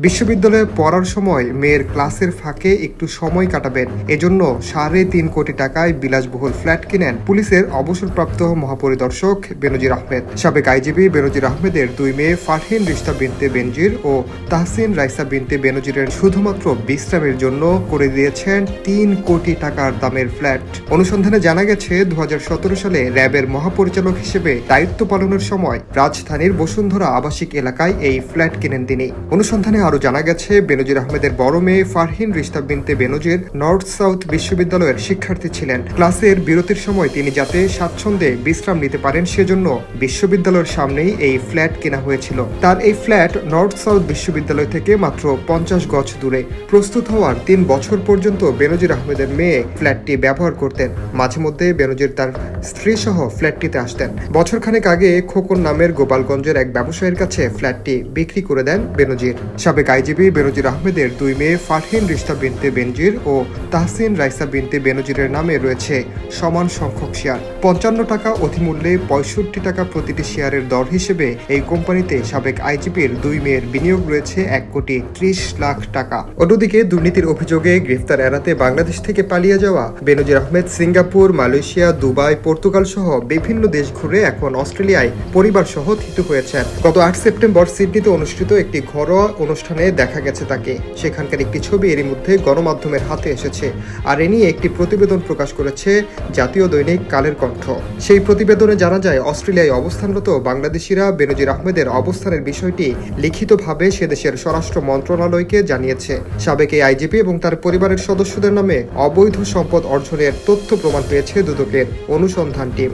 বিশ্ববিদ্যালয়ে পড়ার সময় মেয়ের ক্লাসের ফাঁকে একটু সময় কাটাবেন। এজন্য সাড়ে তিন কোটি টাকায় বিলাসবহুল ফ্ল্যাট কিনেন পুলিশের অবসরপ্রাপ্ত মহাপরিদর্শক বেনজির আহমেদ। সাবেক আইজিবি বেনজির আহমেদের দুই মেয়ে ফারহিন রিস্তা বিনতে বেনজির ও তাহসিন রাইসা বিনতে বেনজিরের শুধুমাত্র বিশ্রামের জন্য করে দিয়েছেন তিন কোটি টাকার দামের ফ্ল্যাট। অনুসন্ধানে জানা গেছে দু হাজার সতেরো সালে র্যাবের মহাপরিচালক হিসেবে দায়িত্ব পালনের সময় রাজধানীর বসুন্ধরা আবাসিক এলাকায় এই ফ্ল্যাট কিনেন তিনি। অনুসন্ধানে আরও জানা গেছে, বেনজির আহমেদের বড় মেয়ে ফারহিন রিস্তা বিনতে বেনজির নর্থ সাউথ বিশ্ববিদ্যালয়ের শিক্ষার্থী ছিলেন। ক্লাসের বিরতির সময় তিনি যাতে স্বাচ্ছন্দ্যে বিশ্রাম নিতে পারেন সেজন্য বিশ্ববিদ্যালয়ের সামনেই এই ফ্ল্যাট কেনা হয়েছিল। তার এই ফ্ল্যাট নর্থ সাউথ বিশ্ববিদ্যালয় থেকে মাত্র পঞ্চাশ গজ দূরে। প্রস্তুত হওয়ার তিন বছর পর্যন্ত বেনজির আহমেদের মেয়ে ফ্ল্যাটটি ব্যবহার করতেন। মাঝে মধ্যে বেনজির তার স্ত্রী সহ ফ্ল্যাটটিতে আসতেন। বছরখানেক আগে খোকন নামের গোপালগঞ্জের এক ব্যবসায়ীর কাছে ফ্ল্যাটটি বিক্রি করে দেন বেনজির। সাবেক আইজিবি বেনজির আহমেদের দুই মেয়ে ফারহিন রিস্তা বিনতে বেনজির ও তাহসিন রাইসা বিনতে বেনজিরের নামে রয়েছে সমান সংখ্যক শেয়ার। পঞ্চান্ন টাকা অধিমূল্যে পঁয়ষট্টি টাকা প্রতিটি শেয়ারের দর হিসেবে এই কোম্পানিতে সাবেক আইজিপির দুই মেয়ের বিনিয়োগ রয়েছে এক কোটি ত্রিশ লাখ টাকা। অন্যদিকে দুর্নীতির অভিযোগে গ্রেফতার এড়াতে বাংলাদেশ থেকে পালিয়ে যাওয়া Benazir Ahmed Singapore, Malaysia, Dubai, Portugal সহ বিভিন্ন দেশ ঘুরে এখন অস্ট্রেলিয়ায় পরিবার সহ থিতু হয়েছেন। গত আট সেপ্টেম্বর সিডনিতে অনুষ্ঠিত একটি ঘরোয়া অনুষ্ঠানে দেখা গেছে তাকে। সেখানকার একটি ছবি এরই মধ্যে গণমাধ্যমের হাতে এসেছে। আর এ নিয়ে একটি প্রতিবেদন প্রকাশ করেছে জাতীয় দৈনিক কালের কণ্ঠ। সেই প্রতিবেদনে জানা যায়, অস্ট্রেলিয়ায় অবস্থানরত বাংলাদেশিরা বেনজির আহমেদের অবস্থানের বিষয়টি লিখিতভাবে সে দেশের স্বরাষ্ট্র মন্ত্রণালয়কে জানিয়েছে। সাবেক এই আইজিপি এবং তার পরিবারের সদস্যদের নামে অবৈধ সম্পদ অর্জনের তথ্য প্রমাণ পেয়েছে দুদকের অনুসন্ধান টিম।